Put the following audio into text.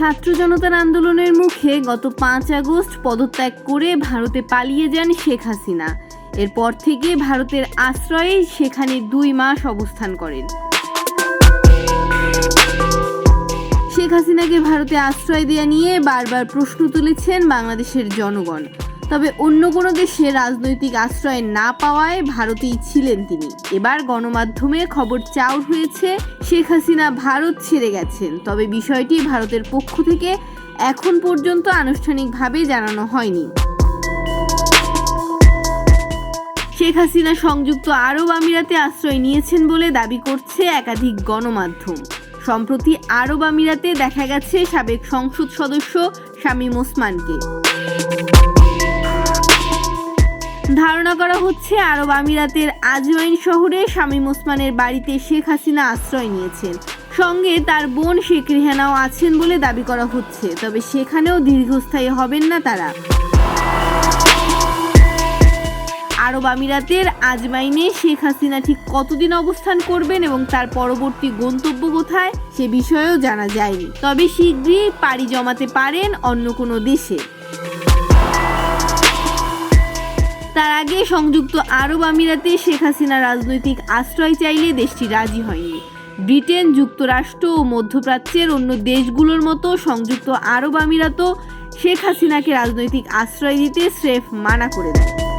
ছাত্র জনতার আন্দোলনের মুখে গত পাঁচ আগস্ট পদত্যাগ করে ভারতে পালিয়ে যান শেখ হাসিনা। এরপর থেকে ভারতের আশ্রয়ে সেখানে দুই মাস অবস্থান করেন। শেখ হাসিনাকে ভারতে আশ্রয় দেওয়া নিয়ে বারবার প্রশ্ন তুলেছেন বাংলাদেশের জনগণ। তবে অন্য কোনো দেশে রাজনৈতিক আশ্রয় না পাওয়ায় ভারতেই ছিলেন তিনি। এবার গণমাধ্যমে খবর চাউর হয়েছে, শেখ হাসিনা ভারত ছেড়ে গেছেন। তবে বিষয়টি ভারতের পক্ষ থেকে এখন পর্যন্ত আনুষ্ঠানিকভাবে জানানো হয়নি। শেখ হাসিনা সংযুক্ত আরব আমিরাতে আশ্রয় নিয়েছেন বলে দাবি করছে একাধিক গণমাধ্যম। সম্প্রতি আরব আমিরাতে দেখা গেছে সাবেক সংসদ সদস্য শামীম ওসমানকে। ধারণা করা হচ্ছে আরব আমিরাতের আজওয়াইন শহরে শামীম ওসমানের বাড়িতে শেখ হাসিনা আশ্রয় নিয়েছেন। সঙ্গে তার বোন শেখ রেহানাও আছেন বলে দাবি করা হচ্ছে, তবে সেখানেও দীর্ঘস্থায়ী হবেন না তারা। আরব আমিরাতের আজমাইনে শেখ হাসিনা ঠিক কতদিন অবস্থান করবেন এবং তার পরবর্তী গন্তব্য কোথায়, সে বিষয়েও জানা যায়নি। তবে শীঘ্রই পাড়ি জমাতে পারেন অন্য কোনো দেশে। তার আগে সংযুক্ত আরব আমিরাতে শেখ হাসিনা রাজনৈতিক আশ্রয় চাইলে দেশটি রাজি হয়নি। ব্রিটেন যুক্তরাষ্ট্র ও মধ্যপ্রাচ্যের অন্য দেশগুলোর মতো সংযুক্ত আরব আমিরাতও শেখ হাসিনাকে রাজনৈতিক আশ্রয় দিতে স্রেফ মানা করে দেয়।